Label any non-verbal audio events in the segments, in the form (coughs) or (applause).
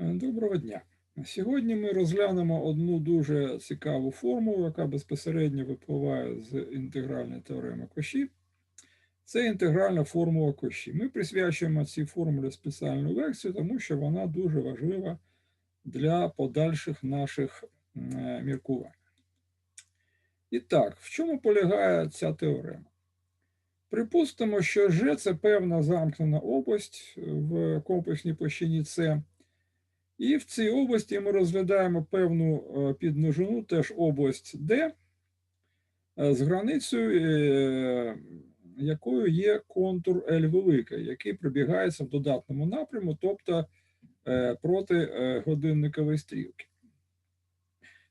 Е, Доброго дня. Сьогодні ми розглянемо одну дуже цікаву формулу, яка безпосередньо випливає з інтегральної теореми Коші. Це інтегральна формула Коші. Ми присвячуємо цій формулі спеціальну лекцію, тому що вона дуже важлива для подальших наших е, міркувань. І так, в чому полягає ця теорема? Припустимо, що G – це певна замкнена область в комплексній площині С. І в цій області ми розглядаємо певну е, підмножину, теж область D, е, з границею, е, якою є контур L великий, який пробігається в додатному напряму, тобто проти годинникової стрілки.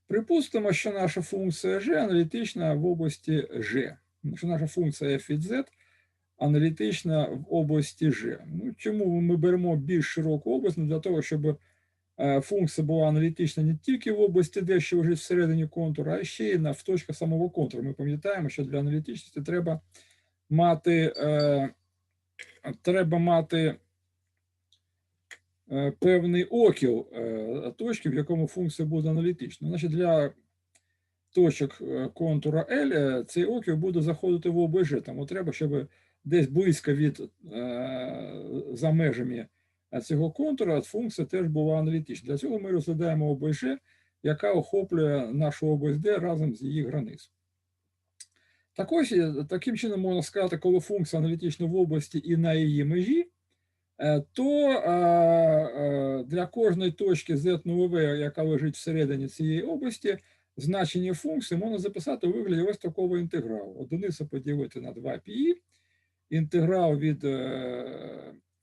Припустимо, що наша функція G аналітична в області G, що наша функція f від z аналітична в області G. Ну, Чому ми беремо більш широку область? Ну, для того, щоб функція була аналітична не тільки в області, де що лежить всередині контура, а ще й на в точках самого контуру. Ми пам'ятаємо, що для аналітичності треба мати, е, треба мати е, певний окіл е, точки, в якому функція буде аналітична. Значить, для точок контура L цей окіл буде заходити в G. Тому треба, щоб десь близько від за межами цього контура функція теж була аналітична. Для цього ми розглядаємо G, яка охоплює нашу D разом з її границею. Так ось, таким чином можна сказати, коли функція аналітична в області і на її межі, то для кожної точки z0v, яка лежить всередині цієї області, значення функції можна записати у вигляді ось такого інтегралу. Одиниця поділити на 2πi, інтеграл від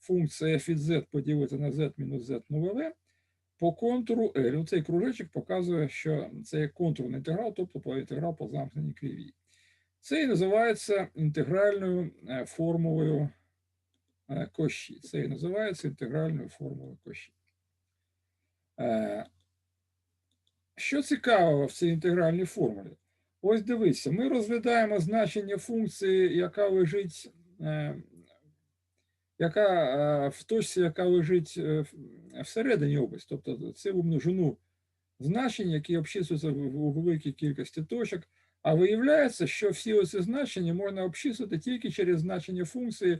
функція f від z поділити на z мінус z нулеве по контуру L. Цей кружечок показує, що це є контурний інтеграл, тобто по інтеграл по замкненій кривій. Це і називається інтегральною формулою Коші. Це і називається інтегральною формулою Коші. Що цікавого в цій інтегральній формулі? Ось дивіться, ми розглядаємо значення функції, яка лежить яка в точці, яка лежить всередині області, тобто цілу множину значень, які обчислюються у великій кількості точок, а виявляється, що всі оці значення можна обчислити тільки через значення функції,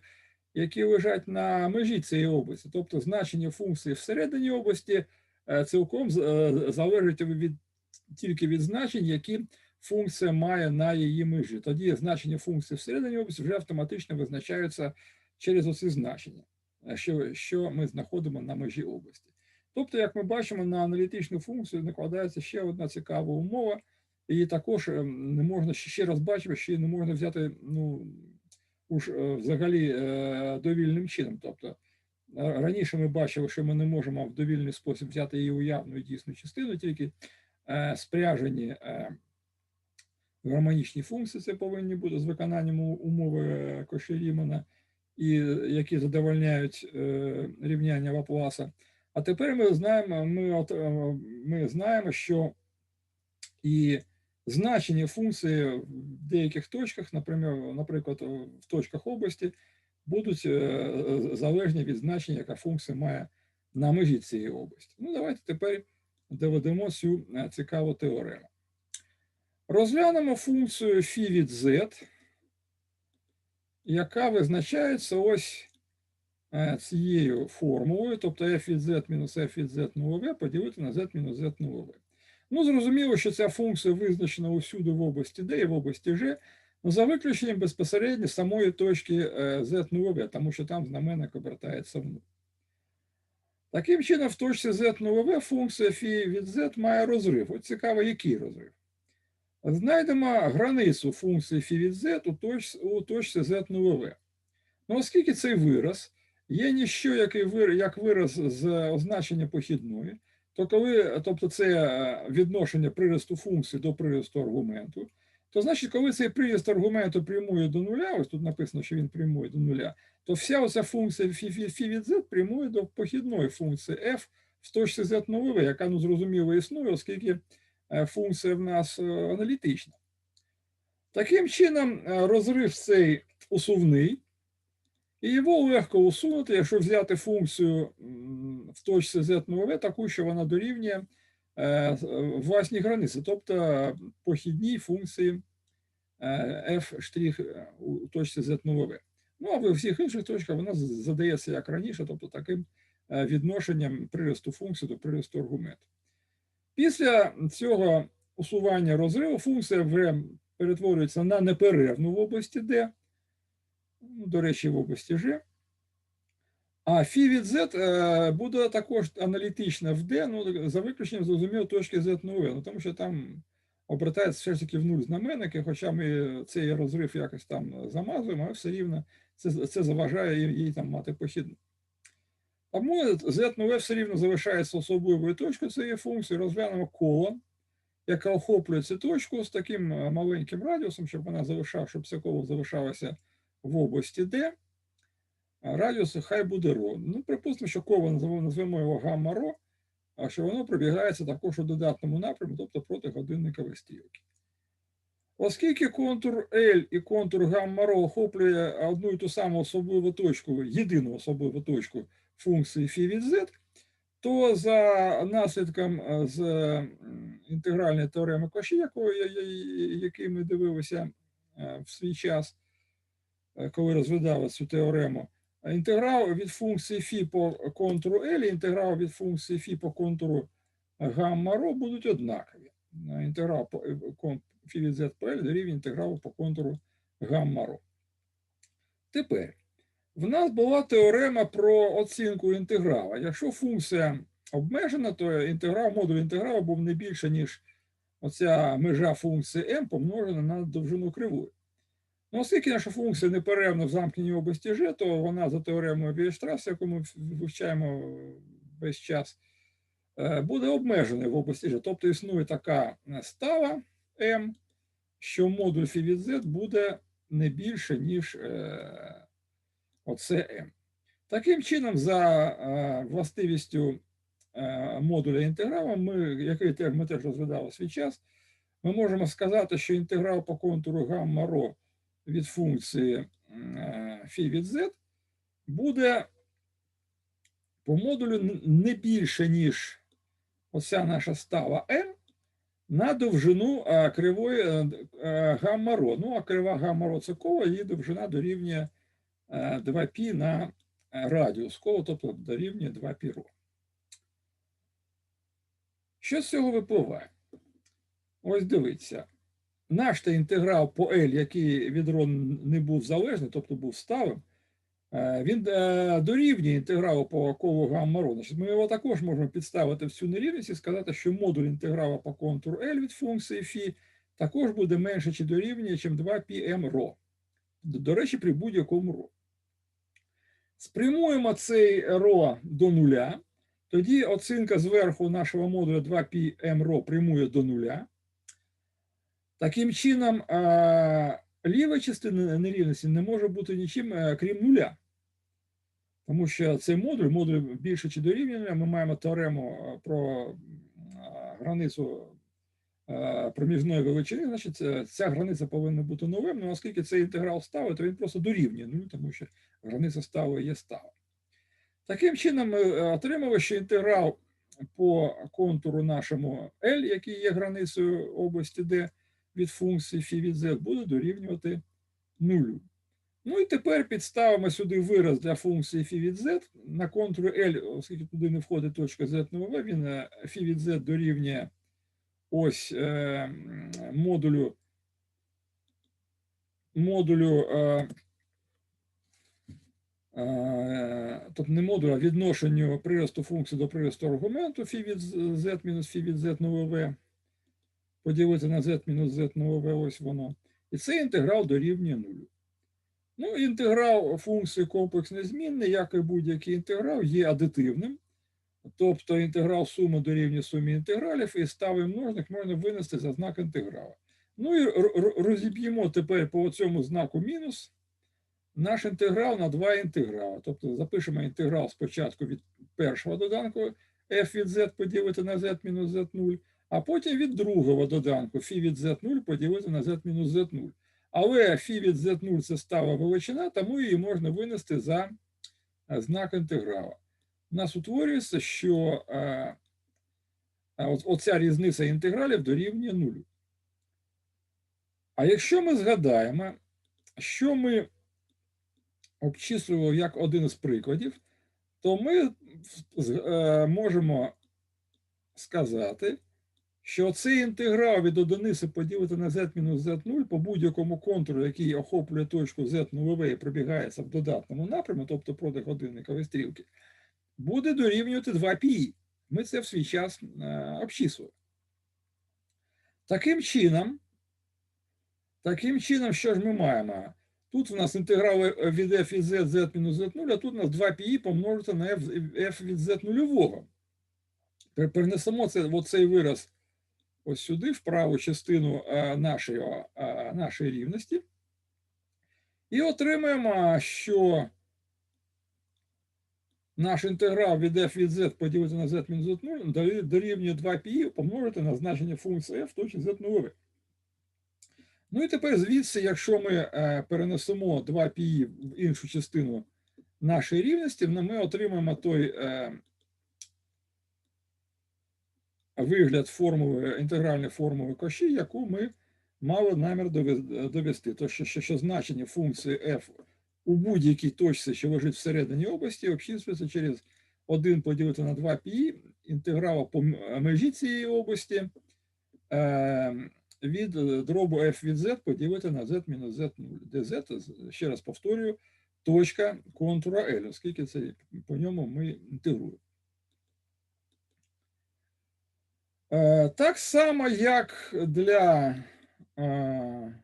які лежать на межі цієї області. Тобто значення функції всередині області цілком залежить від, тільки від значень, які функція має на її межі. Тоді значення функції всередині області вже автоматично визначаються через оці значення, що що ми знаходимо на межі області. Тобто, як ми бачимо, на аналітичну функцію накладається ще одна цікава умова, і також не можна ще раз бачимо, що не можна взяти ну, уж взагалі довільним чином. Тобто раніше ми бачили, що ми не можемо в довільний спосіб взяти її уявну і дійсну частину, тільки спряжені гармонічні функції, це повинні бути з виконанням умови Кошерімана і які задовольняють е, рівняння Лапласа. А тепер ми знаємо, ми, от, е, ми знаємо, що і значення функції в деяких точках, наприклад, наприклад, в точках області, будуть е, залежні від значення, яка функція має на межі цієї області. Ну, давайте тепер доведемо цю цікаву теорему. Розглянемо функцію φ від z яка визначається ось цією формулою, тобто f від z мінус f від z нулове поділити на z мінус z нулове. Ну, зрозуміло, що ця функція визначена усюди в області D і в області G, ну, за виключенням безпосередньо самої точки z нулове, тому що там знаменник обертається в нуль. Таким чином, в точці z нулове функція φ від z має розрив. От цікаво, який розрив. Знайдемо границю функції φ від z у точці, у точці z нулеве. Ну, оскільки цей вираз є ніщо, як вираз з означення похідної, то коли, тобто це відношення приросту функції до приросту аргументу, то значить, коли цей приріст аргументу прямує до нуля, ось тут написано, що він прямує до нуля, то вся оця функція φ від z прямує до похідної функції f в точці z нулеве, яка ну, зрозуміло існує, оскільки функція в нас аналітична. Таким чином, розрив цей усувний, і його легко усунути, якщо взяти функцію в точці z0v таку, що вона дорівнює е, власній границі, тобто похідній функції е, f' у точці z0v. Ну, а в всіх інших точках вона задається як раніше, тобто таким е, відношенням приросту функції до приросту аргументу. Після цього усування розриву функція v перетворюється на неперервну в області D, ну, до речі, в області G. А фі від z е, буде також аналітична в D, ну, за виключенням зрозуміло точки z ну, тому що там обертається все ж таки в нуль знаменники, хоча ми цей розрив якось там замазуємо, але все рівно це це заважає їй там мати похідну. Тому Z нове все рівно залишається особливою точкою цієї функції, розглянемо колон, яка охоплює цю точку з таким е, маленьким радіусом, щоб вона залишала, щоб це коло залишалося в області D. Радіус хай буде ро. Ну, припустимо, що коло назвемо його гамма ро, а що воно пробігається також у додатному напрямку, тобто проти годинникової стрілки. Оскільки контур L і контур гамма ро охоплює одну і ту саму особливу точку, єдину особливу точку функції φ від z, то за наслідком е, з інтегральної теореми Коші, який ми дивилися е, в свій час, е, коли розглядали цю теорему, інтеграл від функції φ по контуру L і інтеграл від функції φ по контуру гамма ро будуть однакові. Інтеграл по від Z по L дорівнює інтегралу по контуру гамма ро. Тепер в нас була теорема про оцінку інтеграла. Якщо функція обмежена, то інтеграл, модуль інтегралу був не більше, ніж оця межа функції m помножена на довжину кривої. Ну, оскільки наша функція неперервна в замкненій області G, то вона за теоремою Вієштраса, яку ми вивчаємо весь час, буде обмеженою в області G. Тобто існує така става m, що модуль φ від z буде не більше, ніж оце М. Таким чином, за е, властивістю е, модуля інтеграла, ми, який ми теж розглядали свій час, ми можемо сказати, що інтеграл по контуру гамма ро від функції е, фі від z буде по модулю не більше, ніж оця наша става М на довжину кривої гамма ро. Ну, а крива гамма ро це кола, її довжина дорівнює 2π на радіус кола, тобто дорівнює 2π ρ. Що з цього випливає? Ось дивіться. Наш та інтеграл по L, який від ρ не був залежний, тобто був сталим, він дорівнює інтегралу по колу гамма ρ. Значить, Ми його також можемо підставити в цю нерівність і сказати, що модуль інтеграла по контуру L від функції φ також буде менше чи дорівнює, ніж 2πm ρ. до речі, при будь-якому ро. Спрямуємо цей ро до нуля. Тоді оцінка зверху нашого модуля 2 πm ем ро прямує до нуля. Таким чином, ліва частина нерівності не може бути нічим, е, крім нуля. Тому що цей модуль, модуль більше чи дорівнює, ми маємо теорему е, про границю проміжної величини, значить ця границя повинна бути новим, ну оскільки цей інтеграл стави, то він просто дорівнює нулю, тому що границя стави є става. Таким чином, ми отримали, що інтеграл по контуру нашому L, який є границею області D, від функції φ від z буде дорівнювати нулю. Ну і тепер підставимо сюди вираз для функції φ від z на контурі L, оскільки туди не входить точка z нова, він φ від z дорівнює ось е, модулю модулю, е, е, тобто не модулю, а відношенню приросту функції до приросту аргументу φ від z мінус φ від z нове поділити на z мінус z нове, ось воно. І цей інтеграл дорівнює нулю. Ну, інтеграл функції комплекс незмінний, як і будь-який інтеграл, є адитивним. Тобто інтеграл суми дорівнює сумі інтегралів, і ставий множник можна винести за знак інтеграла. Ну і розіб'ємо тепер по цьому знаку мінус наш інтеграл на два інтеграли. Тобто запишемо інтеграл спочатку від першого доданку f від z поділити на z мінус z0, а потім від другого доданку φ від z0 поділити на z мінус z0. Але φ від z0 це стала величина, тому її можна винести за знак інтеграла. У нас утворюється, що е, оця різниця інтегралів дорівнює нулю. А якщо ми згадаємо, що ми обчислювали як один із прикладів, то ми е, можемо сказати, що цей інтеграл від одиниці поділити на z мінус z0 по будь-якому контуру, який охоплює точку z нульове і пробігається в додатному напряму, тобто проти годинникової стрілки, буде дорівнювати 2π. Ми це в свій час е. Таким чином, таким чином, що ж ми маємо? Тут в нас інтеграли від f від z, z мінус z0, а тут у нас 2π помножити на f, f від z нульового. Пер- Перенесемо це, оцей вираз ось сюди, в праву частину е, нашої, е, нашої рівності. І отримаємо, що наш інтеграл від f від z поділити на z мінус z0 дорі- дорівнює 2π помножити на значення функції f в точці z нульових. Ну і тепер звідси, якщо ми е, перенесемо 2π в іншу частину нашої рівності, ну, ми отримаємо той е, вигляд формули, інтегральної формули коші, яку ми мали намір довести. То що, що, що значення функції f у будь-якій точці, що лежить всередині області, обчислюється через 1 поділити на 2π інтеграла по межі цієї області. Е, від е, дробу f від z поділити на z мінус z0, де z, ще раз повторюю, точка контура L, оскільки це по ньому ми інтегруємо. Е, Так само, як для е,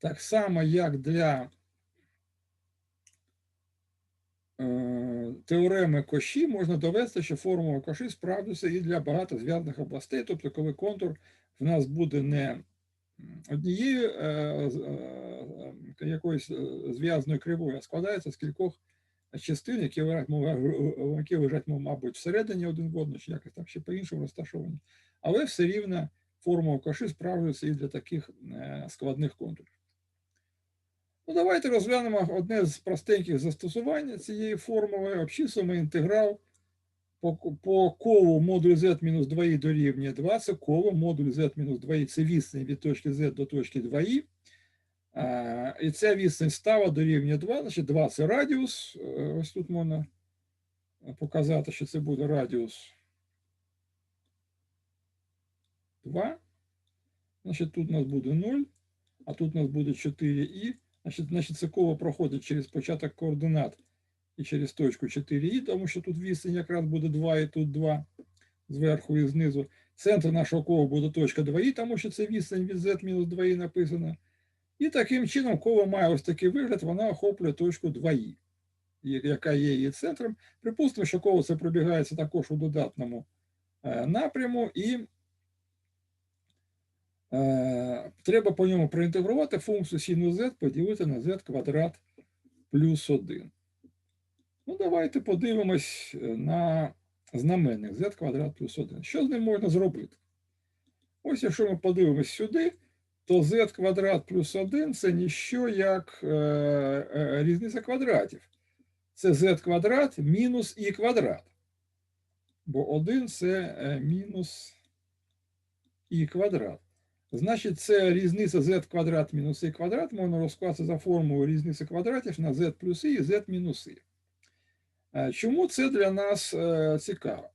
так само, як для е, теореми Коші, можна довести, що формула Коші справдиться і для багатозв'язних областей, тобто, коли контур в нас буде не однією е, е, якоюсь зв'язною кривою, а складається з кількох частин, які лежать, які лежать, мабуть, всередині один в одного, чи якось там ще по-іншому розташовані. Але все рівно формула Коши справжується і для таких складних контурів. Ну, давайте розглянемо одне з простеньких застосувань цієї формули. Обчислимо інтеграл по, по колу модуль z мінус 2i дорівнює 2. Це коло модуль z мінус 2i, це відстань від точки z до точки 2i. А, і ця відстань стала дорівнює 2, значить 2 це радіус. Е, Ось тут можна показати, що це буде радіус 2. Значить, тут у нас буде 0, а тут у нас буде 4i. Значить, значить, це коло проходить через початок координат і через точку 4i, тому що тут відстань якраз буде 2 і тут 2 зверху і знизу. Центр нашого кола буде точка 2i, тому що це відстань від z мінус 2i написано. І таким чином коло має ось такий вигляд, вона охоплює точку 2i, яка є її центром. Припустимо, що коло це пробігається також у додатному е, напряму, і треба по ньому проінтегрувати функцію синус z поділити на z квадрат плюс 1. Ну, давайте подивимось е, на знаменник z квадрат плюс 1. Що з ним можна зробити? Ось якщо ми подивимось сюди, то z квадрат плюс 1 це ніщо як е, е, різниця квадратів. Це z квадрат мінус і квадрат. Бо 1 це е, мінус і квадрат. Значить, це різниця z квадрат мінус і квадрат можна розкласти за формулою різниці квадратів на z плюс і і z мінус і. Е, Чому це для нас е, цікаво?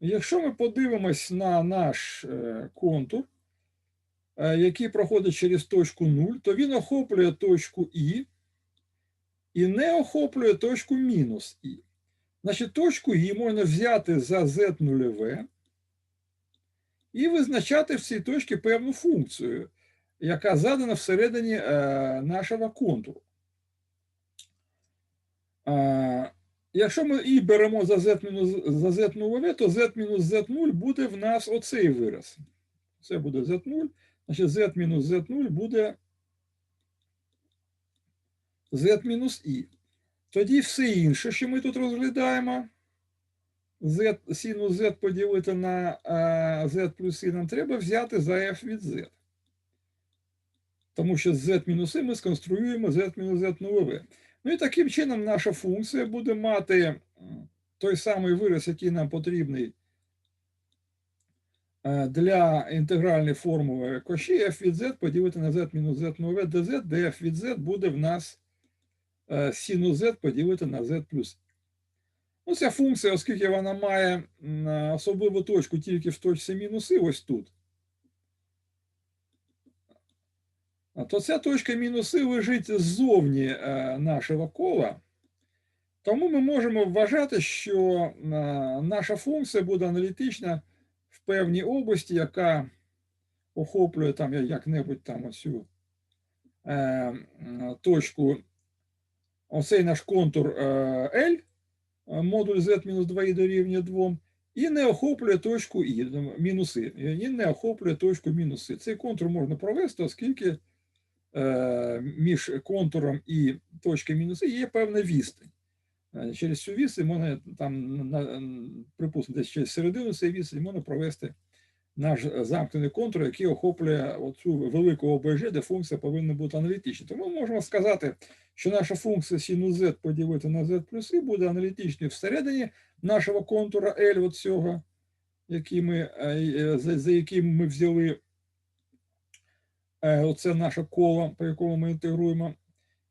Якщо ми подивимось на наш е, контур, який проходить через точку 0, то він охоплює точку І і не охоплює точку мінус І. Значить, точку І можна взяти за z нульове і визначати в цій точці певну функцію, яка задана всередині е, нашого контуру. Е, Якщо ми і беремо за z мінус за z нульове, то z мінус z0 буде в нас оцей вираз. Це буде z0, значить z мінус z0 буде z мінус і. Тоді все інше, що ми тут розглядаємо, z, синус z поділити на z плюс і нам треба взяти за f від z. Тому що з z мінус і ми сконструюємо z мінус z нульове. Ну і таким чином наша функція буде мати той самий вираз, який нам потрібний е, для інтегральної формули коші f від z поділити на z мінус z нове dz, де f від z буде в нас е, синус z поділити на z плюс. Ну, ця функція, оскільки вона має е, особливу точку тільки в точці мінуси, ось тут. То ця точка мінуси лежить ззовні е, нашого кола. Тому ми можемо вважати, що е, наша функція буде аналітична в певній області, яка охоплює там як-небудь там оцю точку, оцей наш контур L, модуль z мінус 2 і дорівнює 2, і не охоплює точку І, мінуси, і не охоплює точку мінуси. Цей контур можна провести, оскільки е, між контуром і точкою мінуси є певна відстань. Е, Через цю відстань можна там, припустимо, десь через середину цієї відстані можна провести наш замкнений контур, який охоплює оцю велику ОБЖ, де функція повинна бути аналітична. Тому ми можемо сказати, що наша функція синус z поділити на z плюс і буде аналітичною всередині нашого контура L, от цього, який ми, е, е, за, за яким ми взяли е, оце наше коло, по якому ми інтегруємо,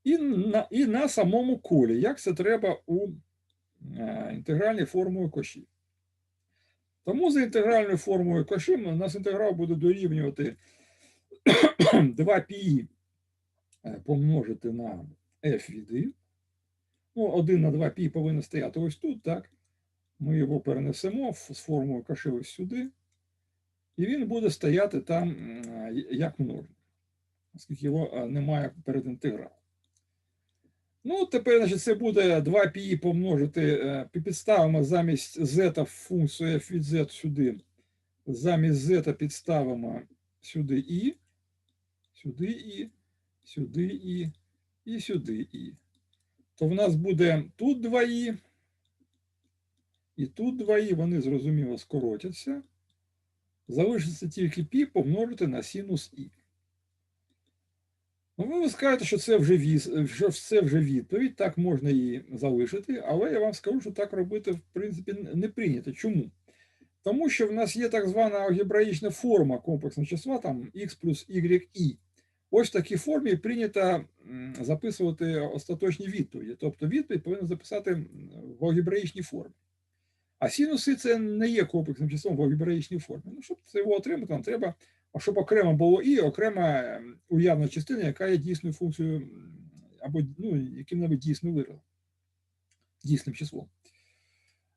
і на, і на самому колі, як це треба у інтегральній формулі коші. Тому за інтегральною формулою коші у нас інтеграл буде дорівнювати (coughs) 2π помножити на f від i. Ну, 1 на 2π повинен стояти ось тут, так? Ми його перенесемо з формулою коши ось сюди. І він буде стояти там як множник, оскільки його е, немає перед інтегралом. Ну, тепер, значить, це буде 2π помножити, е, підставимо замість z функцію f від z сюди. Замість z підставимо сюди і, сюди і, сюди і, і сюди і. То в нас буде тут 2і, і тут 2і, вони зрозуміло скоротяться. Залишиться тільки π помножити на синус і. Ну, ви скажете, що це вже що це вже відповідь, так можна її залишити, але я вам скажу, що так робити, в принципі, не прийнято. Чому? Тому що в нас є так звана алгебраїчна форма комплексного числа, там x плюс y Ось в такій формі прийнято записувати остаточні відповіді. Тобто відповідь повинна записати в алгебраїчній формі. А синуси це не є комплексним числом в алгебраїчній формі. Ну, щоб це його отримати, нам треба, щоб окремо було і окрема ем, уявна частина, яка є дійсною функцією або ну, яким-небудь дійсним виразом, дійсним числом.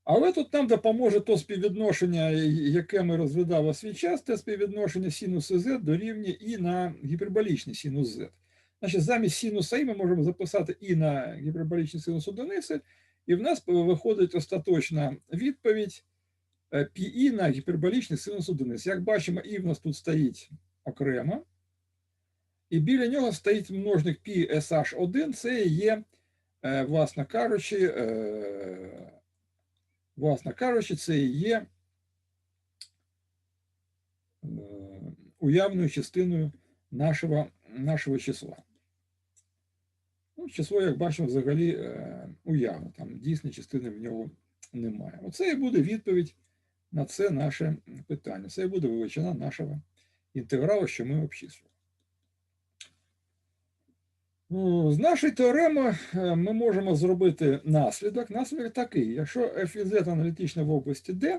Але тут нам допоможе то співвідношення, яке ми розглядали свій час, те співвідношення синуси z дорівнює і на гіперболічний синус z. Значить, замість синуса і ми можемо записати і на гіперболічний синус одиниці, і в нас виходить остаточна відповідь е, πі на гіперболічний синус одиниці. Як бачимо, і в нас тут стоїть окремо, і біля нього стоїть множник π SH1, це є, е, власне кажучи, е, власне кажучи, це є уявною частиною нашого, нашого числа. Ну, число, як бачимо, взагалі уявне, там дійсної частини в нього немає. Оце і буде відповідь на це наше питання. Це буде величина нашого інтегралу, що ми обчислюємо. Ну, З нашої теореми е, ми можемо зробити наслідок. Наслідок такий: якщо f від z аналітична в області D,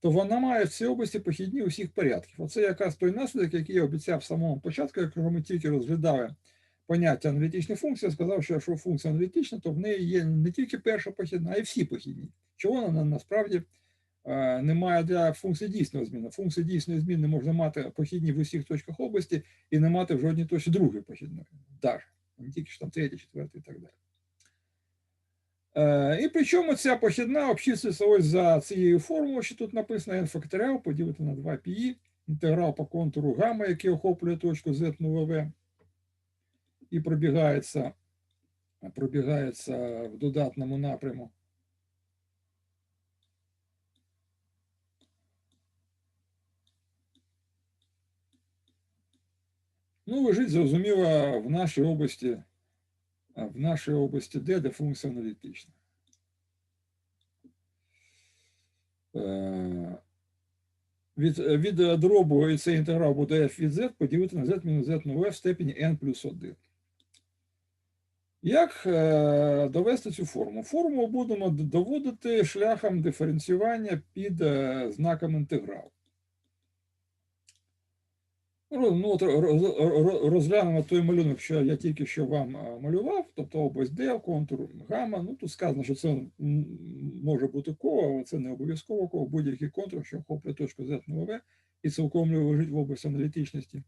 то вона має в цій області похідні усіх порядків. Оце якраз той наслідок, який я обіцяв в самому початку, якщо ми тільки розглядали поняття аналітичної функції, я сказав, що якщо функція аналітична, то в неї є не тільки перша похідна, а й всі похідні. Чого вона насправді немає для функції дійсної зміни. Функції дійсної зміни можна мати похідні в усіх точках області і не мати в жодній точці другої похідної. Даже не тільки що там третя, четверта і так далі. Е, і причому ця похідна обчислюється ось за цією формулою, що тут написано n факторіал поділити на 2 πi, інтеграл по контуру гамма, який охоплює точку z 0 v і пробігається, пробігається в додатному напряму. Ну, лежить, зрозуміло, в нашій області в нашій області D, де функція аналітична. Е, Від, від дробу і цей інтеграл буде f від z поділити на z мінус z нове в степені n плюс 1. Як е, довести цю форму? Форму будемо доводити шляхом диференціювання під е, знаком інтегралу. Ну, ну, от ро- ро- розглянемо той малюнок, що я тільки що вам малював, тобто область D, контур гамма. Ну, тут сказано, що це може бути коло, але це не обов'язково коло, будь-який контур, що охоплює точку Z на В і цілком лежить в області аналітичності.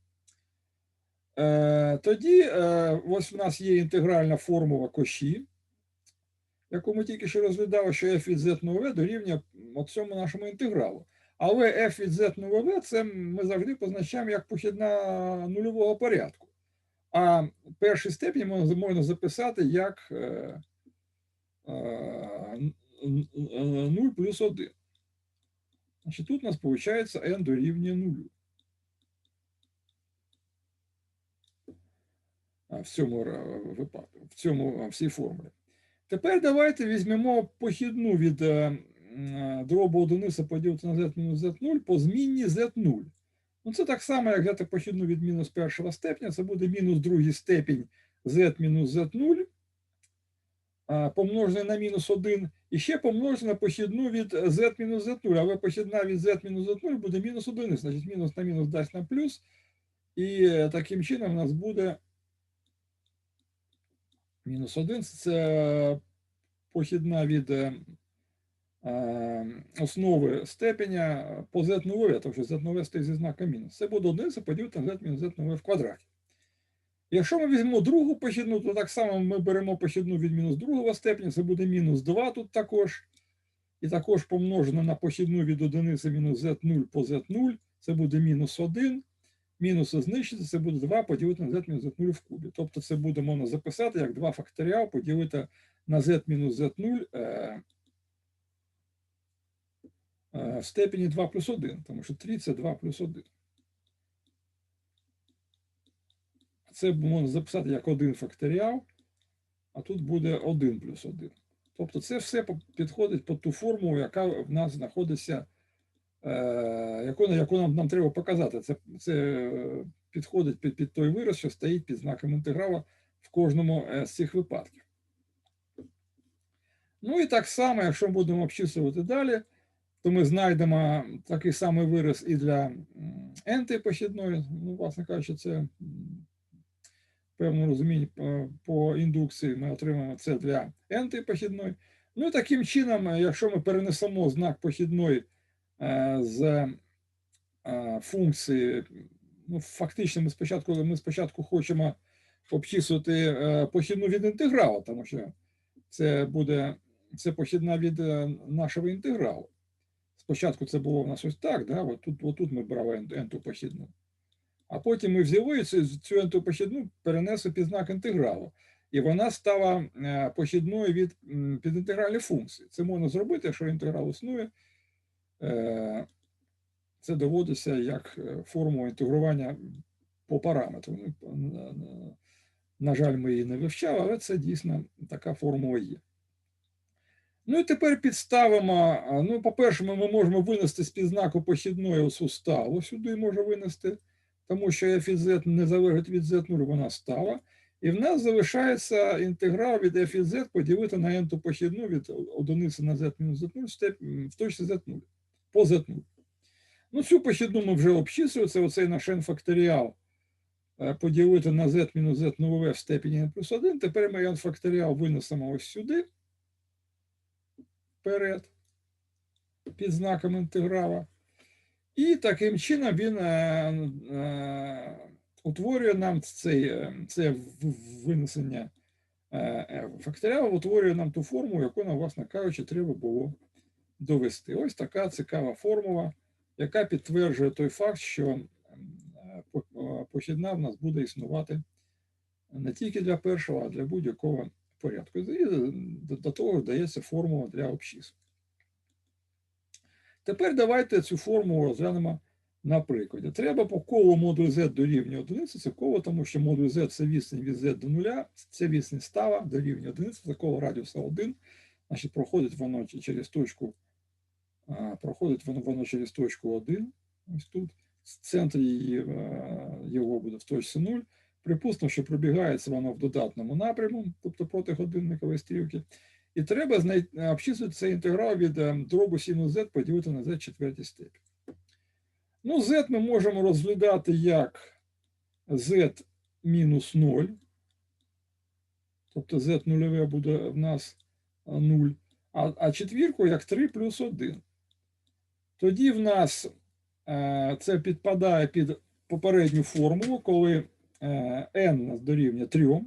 Е, тоді е, ось в нас є інтегральна формула коші, яку ми тільки що розглядали, що f від z на v дорівнює цьому нашому інтегралу. Але f від z v це ми завжди позначаємо як похідна нульового порядку. А перший степінь можна, записати як е, е, н- н- 0 плюс 1. Значить, тут у нас виходить n дорівнює 0. В цьому е, випадку, в цьому е, в цій формулі. Тепер давайте візьмемо похідну від е, е, дробу одиниці поділити на z мінус z0 по змінні z0. Ну, це так само, як взяти похідну від мінус першого степеня, це буде мінус другий степінь z мінус z0 а, помножене на мінус 1, і ще помножене на похідну від z мінус z0, але похідна від z мінус z0 буде мінус 1, значить мінус на мінус дасть нам плюс, і е, таким чином у нас буде мінус 1 це похідна від е, е, основи степеня по z нове, тому що z нове стоїть зі знаком мінус. Це буде 1 це поділити на z мінус z нове в квадраті. Якщо ми візьмемо другу похідну, то так само ми беремо похідну від мінус другого степеня, це буде мінус 2 тут також. І також помножено на похідну від одиниці мінус z0 по z0, це буде мінус 1 мінуси знищити, це буде 2 поділити на z мінус z0 в кубі. Тобто це буде можна записати як 2 факторіал поділити на z мінус z0 е, е, в степені 2 плюс 1, тому що 3 це 2 плюс 1. Це можна записати як 1 факторіал, а тут буде 1 плюс 1. Тобто це все підходить під ту формулу, яка в нас знаходиться е, яку, яку нам, нам треба показати. Це, це е, підходить під, під той вираз, що стоїть під знаком інтеграла в кожному е, з цих випадків. Ну і так само, якщо будемо обчислювати далі, то ми знайдемо такий самий вираз і для м, n похідної. Ну, власне кажучи, це м, певне розуміння по- по індукції ми отримаємо це для n похідної. Ну таким чином, е, якщо ми перенесемо знак похідної е, з е, функції, ну, фактично, ми спочатку, ми спочатку хочемо обчислити е, похідну від інтегралу, тому що це буде це похідна від е, нашого інтегралу. Спочатку це було в нас ось так, да? от тут, от тут ми брали енту похідну. А потім ми взяли цю, цю енту похідну, перенесли під знак інтегралу. І вона стала е, похідною від м, підінтегральної функції. Це можна зробити, якщо інтеграл існує. Е, Це доводиться як е, формула інтегрування по параметру. Ну, На жаль, ми її не вивчали, але це дійсно така формула є. Ну і тепер підставимо. Ну, по-перше, ми можемо винести з підзнаку похідної суставу сюди може винести, тому що f від z не залежить від z0, вона стала. І в нас залишається інтеграл від f від z поділити на n-ту похідну від одиниці на z мінус z0 в точці z0 по z0. Ну, цю похідну ми вже обчислюємо, це оцей наш n факторіал е, поділити на z мінус z нове в степені n плюс 1. Тепер ми n факторіал винесемо ось сюди вперед під знаком інтеграла. І таким чином він е, е, утворює нам цей, е, це винесення факторіалу, утворює нам ту форму, яку нам, власне кажучи, треба було довести. Ось така цікава формула, яка підтверджує той факт, що похідна в нас буде існувати не тільки для першого, а для будь-якого порядку. І до, до того дається формула для обчислення. Тепер давайте цю формулу розглянемо на прикладі. Треба по колу модуль z дорівнює одиниці, це коло, тому що модуль z це відстань від z до нуля, це відстань става дорівнює одиниці, це коло радіуса 1. Значить, проходить воно через точку, проходить воно, воно через точку 1, ось тут. Центр її, е, його буде в точці 0. Припустимо, що пробігається воно в додатному напряму, тобто проти годинникової стрілки. І треба знайти, обчислити цей інтеграл від е, дробу синус z поділити на z четвертій степені. Ну, z ми можемо розглядати як z мінус 0. Тобто z нульове буде в нас 0, а, а четвірку як 3 плюс 1. Тоді в нас е, це підпадає під попередню формулу, коли е, n у нас дорівнює 3.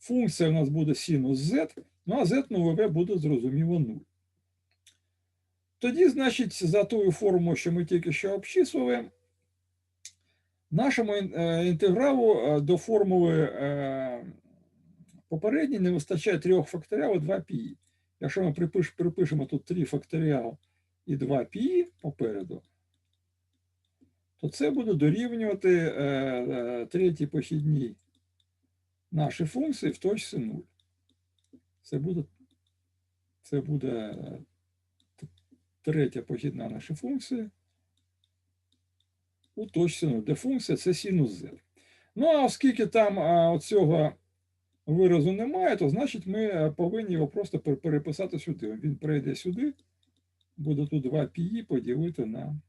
Функція у нас буде синус z, ну а z нульове буде зрозуміло 0. Тоді, значить, за тою формулою, що ми тільки що обчислювали, нашому е, інтегралу е, до формули е, попередньої не вистачає трьох факторіалу 2 π. Якщо ми припишемо тут 3 факторіал і 2 π попереду, то це буде дорівнювати е, е, третій похідній нашій функції в точці 0. Це буде, це буде е, третя похідна наша функція у точці 0, де функція це синус z. Ну, а оскільки там а, цього виразу немає, то значить ми повинні його просто переписати сюди. Він прийде сюди, буде тут 2 π поділити на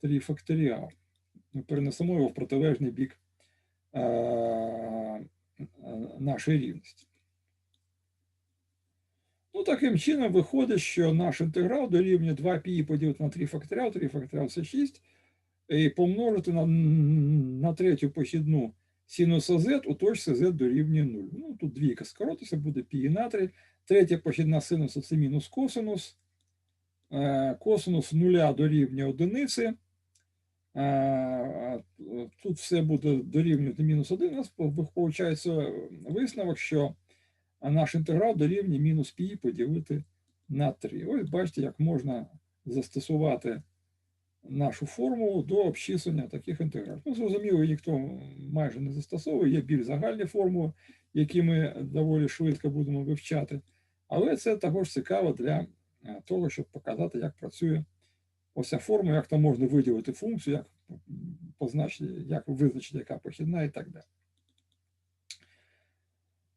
3 факторіал. Ми перенесемо його в протилежний бік е, е, нашої рівності. Ну, таким чином виходить, що наш інтеграл дорівнює 2 π поділити на 3 факторіал, 3 факторіал це 6, і помножити на, на третю похідну синуса z у точці z дорівнює 0. Ну, тут двійка скоротиться, буде π на 3. Третя похідна синуса це мінус косинус. Е, Косинус нуля дорівнює одиниці. Е, Тут все буде дорівнювати мінус 1. У нас виходить висновок, що наш інтеграл дорівнює мінус π поділити на 3. Ось бачите, як можна застосувати нашу формулу до обчислення таких інтегралів. Ну, зрозуміло, ніхто майже не застосовує, є більш загальні формули, які ми доволі швидко будемо вивчати. Але це також цікаво для того, щоб показати, як працює ось ця формула, як там можна виділити функцію, як позначити, як визначити, яка похідна і так далі.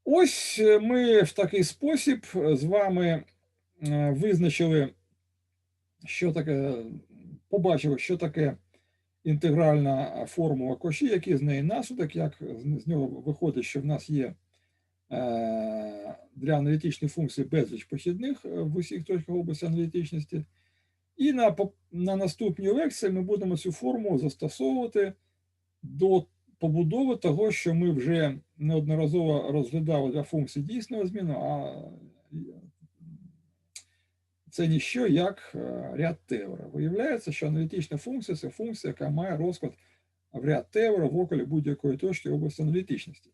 Ось ми в такий спосіб з вами е, визначили, що таке, побачили, що таке інтегральна формула Коші, який з неї наслідок, як з з нього виходить, що в нас є е, для аналітичної функції безліч похідних е, в усіх точках області аналітичності. І на, на наступній лекції ми будемо цю формулу застосовувати до побудови того, що ми вже неодноразово розглядали для функції дійсного зміну, а це ніщо як е, ряд Теора. Виявляється, що аналітична функція це функція, яка має розклад в ряд Теора в околі будь-якої точки області аналітичності.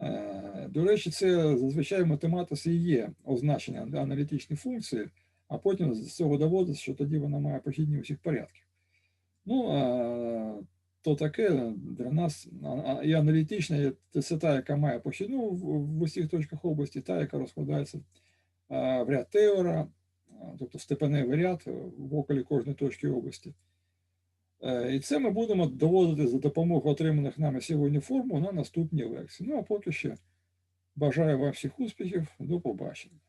Е, До речі, це зазвичай в математиці є означення аналітичної функції, а потім з цього доводиться, що тоді вона має похідні усіх порядків. Ну, е, то таке для нас а- а- і аналітична це та, яка має похідну в, усіх точках області, та, яка розкладається в ряд Теора, тобто степеневий ряд в околі кожної точки області. Е, І це ми будемо доводити за допомогою отриманих нами сьогодні формул на наступній лекції. Ну а поки що бажаю вам всіх успіхів, до побачення.